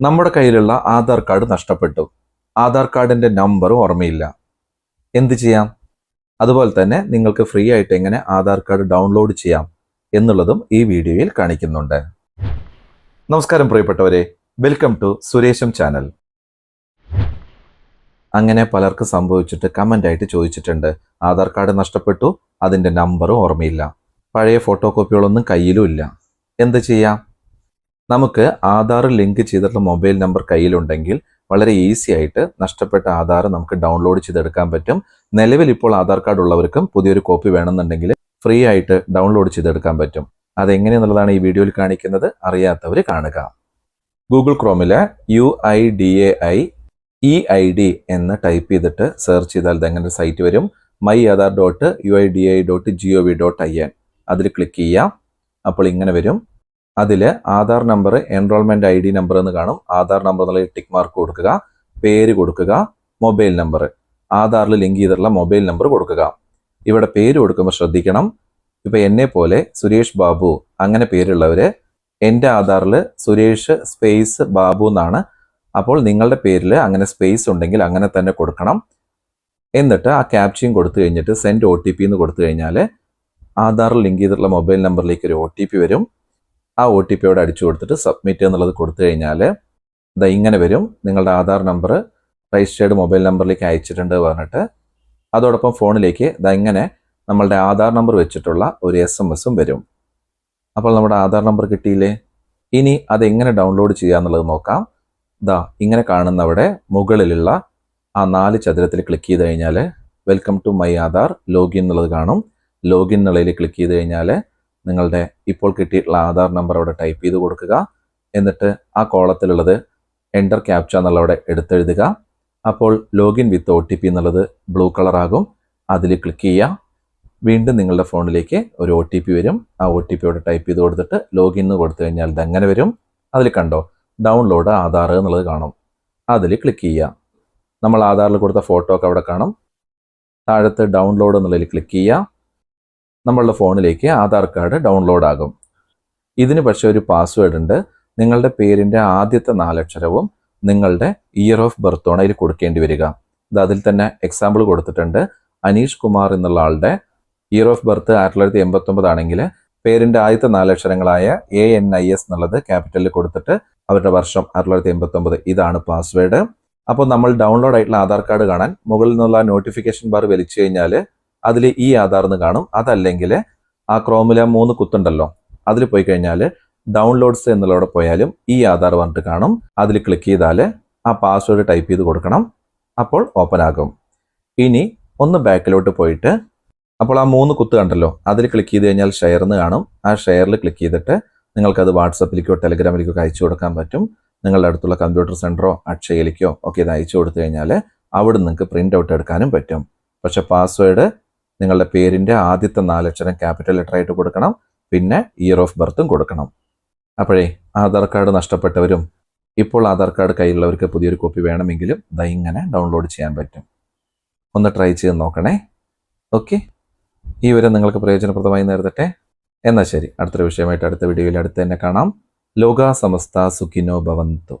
നമ്മുടെ കയ്യിലുള്ള ആധാർ കാർഡ് നഷ്ടപ്പെട്ടു. ആധാർ കാർഡിന്റെ നമ്പർ ഓർമ്മയില്ല. എന്ത് ചെയ്യാം? അതുപോലെ തന്നെ നിങ്ങൾക്ക് ഫ്രീ ആയിട്ട് എങ്ങനെ ആധാർ കാർഡ് ഡൗൺലോഡ് ചെയ്യാം എന്നുള്ളതും ഈ വീഡിയോയിൽ കാണിക്കുന്നുണ്ട്. നമസ്കാരം പ്രിയപ്പെട്ടവരെ. വെൽക്കം ടു സുരേഷം ചാനൽ അങ്ങനെ പലർക്ക് സംഭവിച്ചിട്ട് കമന്റായിട്ട് ചോദിച്ചിട്ടുണ്ട്. ആധാർ കാർഡ് നഷ്ടപ്പെട്ടു അതിന്റെ നമ്പറും ഓർമ്മയില്ല. പഴയ ഫോട്ടോ കോപ്പികളൊന്നും കയ്യിലും ഇല്ല. എന്ത് ചെയ്യാം? നമുക്ക് ആധാർ ലിങ്ക് ചെയ്തിട്ടുള്ള മൊബൈൽ നമ്പർ കയ്യിലുണ്ടെങ്കിൽ വളരെ ഈസി ആയിട്ട് നഷ്ടപ്പെട്ട ആധാർ നമുക്ക് ഡൗൺലോഡ് ചെയ്തെടുക്കാൻ പറ്റും. നിലവിൽ ഇപ്പോൾ ആധാർ കാർഡ് ഉള്ളവർക്കും പുതിയൊരു കോപ്പി വേണമെന്നുണ്ടെങ്കിൽ ഫ്രീ ആയിട്ട് ഡൗൺലോഡ് ചെയ്തെടുക്കാൻ പറ്റും. അതെങ്ങനെയെന്നുള്ളതാണ് ഈ വീഡിയോയിൽ കാണിക്കുന്നത്. അറിയാത്തവർ കാണുക. Google ക്രോമിലെ U I D A I E I D എന്ന് ടൈപ്പ് ചെയ്തിട്ട് സെർച്ച് ചെയ്താൽ ഇതെങ്ങനെ സൈറ്റ് വരും. My Aadhaar dot U I D I dot G O V dot I N. അതിൽ ക്ലിക്ക് ചെയ്യാം. അപ്പോൾ ഇങ്ങനെ വരും. അതിൽ Aadhaar number enrolment I D number എന്ന് കാണും. ആധാർ നമ്പർ എന്നുള്ള ടിക്ക് മാർക്ക് കൊടുക്കുക. പേര് കൊടുക്കുക. മൊബൈൽ നമ്പർ ആധാറിൽ ലിങ്ക് ചെയ്തിട്ടുള്ള മൊബൈൽ നമ്പർ കൊടുക്കുക. ഇവിടെ പേര് കൊടുക്കുമ്പോൾ ശ്രദ്ധിക്കണം. ഇപ്പം എന്നെ പോലെ സുരേഷ് ബാബു അങ്ങനെ പേരുള്ളവർ എന്റെ ആധാറിൽ സുരേഷ് സ്പേസ് ബാബു എന്നാണ്. അപ്പോൾ നിങ്ങളുടെ പേരിൽ അങ്ങനെ സ്പേസ് ഉണ്ടെങ്കിൽ അങ്ങനെ തന്നെ കൊടുക്കണം. എന്നിട്ട് ആ ക്യാപ്ചയും കൊടുത്തു കഴിഞ്ഞിട്ട് സെൻഡ് ഒ ടി പി എന്ന് കൊടുത്തു കഴിഞ്ഞാൽ ആധാറിൽ ലിങ്ക് ചെയ്തിട്ടുള്ള മൊബൈൽ നമ്പറിലേക്ക് ഒരു ഒ ടി പി വരും. ആ ഒ ടി പിയോട് അടിച്ചു കൊടുത്തിട്ട് സബ്മിറ്റ് എന്നുള്ളത് കൊടുത്തു കഴിഞ്ഞാൽ ഇതാ ഇങ്ങനെ വരും. നിങ്ങളുടെ ആധാർ നമ്പർ രജിസ്റ്റേർഡ് മൊബൈൽ നമ്പറിലേക്ക് അയച്ചിട്ടുണ്ട് പറഞ്ഞിട്ട് അതോടൊപ്പം ഫോണിലേക്ക് ഇതാ ഇങ്ങനെ നമ്മളുടെ ആധാർ നമ്പർ വെച്ചിട്ടുള്ള ഒരു എസ് എം എസും വരും. അപ്പോൾ നമ്മുടെ ആധാർ നമ്പർ കിട്ടിയില്ലേ? ഇനി അതെങ്ങനെ ഡൗൺലോഡ് ചെയ്യാന്നുള്ളത് നോക്കാം. ദാ ഇങ്ങനെ കാണുന്നവിടെ മുകളിലുള്ള ആ നാല് ചതുരത്തിൽ ക്ലിക്ക് ചെയ്ത് കഴിഞ്ഞാൽ welcome to my Aadhaar login എന്നുള്ളത് കാണും. ലോഗിൻ എന്നുള്ളതിൽ ക്ലിക്ക് ചെയ്ത് കഴിഞ്ഞാൽ നിങ്ങളുടെ ഇപ്പോൾ കിട്ടിയിട്ടുള്ള ആധാർ നമ്പർ അവിടെ ടൈപ്പ് ചെയ്ത് കൊടുക്കുക. എന്നിട്ട് ആ കോളത്തിലുള്ളത് എന്റർ ക്യാപ്ച എന്നുള്ളവിടെ എടുത്തെഴുതുക. അപ്പോൾ login with O T P എന്നുള്ളത് ബ്ലൂ കളറാകും അതിൽ ക്ലിക്ക് ചെയ്യുക. വീണ്ടും നിങ്ങളുടെ ഫോണിലേക്ക് ഒരു ഒ ടി പി വരും. ആ ഒ ടി പി അവിടെ ടൈപ്പ് ചെയ്ത് കൊടുത്തിട്ട് ലോഗിൻ എന്ന് കൊടുത്തു കഴിഞ്ഞാൽ ഇതെങ്ങനെ വരും? അതിൽ കണ്ടോ ഡൗൺലോഡ് ആധാർ എന്നുള്ളത് കാണും. അതിൽ ക്ലിക്ക് ചെയ്യുക. നമ്മൾ ആധാറിൽ കൊടുത്ത ഫോട്ടോ ഒക്കെ അവിടെ കാണും. താഴത്ത് ഡൗൺലോഡ് എന്നുള്ളതിൽ ക്ലിക്ക് ചെയ്യുക. നമ്മളുടെ ഫോണിലേക്ക് ആധാർ കാർഡ് ഡൗൺലോഡ് ആകും. ഇതിന് പക്ഷേ ഒരു പാസ്വേഡ് ഉണ്ട്. നിങ്ങളുടെ പേരിന്റെ ആദ്യത്തെ നാലക്ഷരവും നിങ്ങളുടെ ഇയർ ഓഫ് ബർത്താണ് അതിൽ കൊടുക്കേണ്ടി വരിക. ഇത് അതിൽ തന്നെ എക്സാമ്പിൾ കൊടുത്തിട്ടുണ്ട്. അനീഷ് കുമാർ എന്നുള്ള ആളുടെ ഇയർ ഓഫ് ബർത്ത് ആയിരത്തി തൊള്ളായിരത്തി എൺപത്തി ആണെങ്കിൽ പേരിന്റെ ആദ്യത്തെ നാലക്ഷരങ്ങളായ എ എൻ ഐ എസ് എന്നുള്ളത് ക്യാപിറ്റലിൽ കൊടുത്തിട്ട് അവരുടെ വർഷം ആയിരത്തി തൊള്ളായിരത്തി എൺപത്തി ഒമ്പത് ഇതാണ് പാസ്വേഡ് അപ്പോൾ നമ്മൾ ഡൗൺലോഡ് ആയിട്ടുള്ള ആധാർ കാർഡ് കാണാൻ മുകളിൽ നിന്നുള്ള നോട്ടിഫിക്കേഷൻ ബാർ വലിച്ചു കഴിഞ്ഞാൽ അതിൽ ഈ ആധാർ എന്ന് കാണും. അതല്ലെങ്കിൽ ആ ക്രോമിലെ മൂന്ന് കുത്തുണ്ടല്ലോ അതിൽ പോയി കഴിഞ്ഞാൽ ഡൗൺലോഡ്സ് എന്നുള്ളവിടെ പോയാലും ഈ ആധാർ പറഞ്ഞിട്ട് കാണും. അതിൽ ക്ലിക്ക് ചെയ്താൽ ആ പാസ്വേഡ് ടൈപ്പ് ചെയ്ത് കൊടുക്കണം. അപ്പോൾ ഓപ്പൺ ആകും. ഇനി ഒന്ന് ബാക്കിലോട്ട് പോയിട്ട് അപ്പോൾ ആ മൂന്ന് കുത്ത് കണ്ടല്ലോ അതിൽ ക്ലിക്ക് ചെയ്ത് കഴിഞ്ഞാൽ ഷെയർ എന്ന് കാണും. ആ ഷെയറിൽ ക്ലിക്ക് ചെയ്തിട്ട് നിങ്ങൾക്കത് വാട്സപ്പിലേക്കോ ടെലിഗ്രാമിലേക്കോ അയച്ചു കൊടുക്കാൻ പറ്റും. നിങ്ങളുടെ അടുത്തുള്ള കമ്പ്യൂട്ടർ സെന്ററോ അക്ഷയയിലേക്കോ ഒക്കെ ഇത് അയച്ചു കൊടുത്തു കഴിഞ്ഞാൽ അവിടെ നിങ്ങൾക്ക് പ്രിന്റ് ഔട്ട് എടുക്കാനും പറ്റും. പക്ഷെ പാസ്വേഡ് നിങ്ങളുടെ പേരിന്റെ ആദ്യത്തെ നാലക്ഷരം ക്യാപിറ്റൽ ലെറ്റർ ആയിട്ട് കൊടുക്കണം. പിന്നെ ഇയർ ഓഫ് ബർത്തും കൊടുക്കണം. അപ്പോഴേ ആധാർ കാർഡ് നഷ്ടപ്പെട്ടവരും ഇപ്പോൾ ആധാർ കാർഡ് കയ്യിലുള്ളവർക്ക് പുതിയൊരു കോപ്പി വേണമെങ്കിലും ദാ ഇങ്ങനെ ഡൗൺലോഡ് ചെയ്യാൻ പറ്റും. ഒന്ന് ട്രൈ ചെയ്ത് നോക്കണേ. ഓക്കെ ഈ വിവരം നിങ്ങൾക്ക് പ്രയോജനപ്രദമായി നേരിടട്ടെ എന്നാൽ ശരി. അടുത്തൊരു വിഷയമായിട്ട് അടുത്ത വീഡിയോയിൽ അടുത്ത് തന്നെ കാണാം. ലോക സമസ്ത സുഖിനോ ഭവന്തു.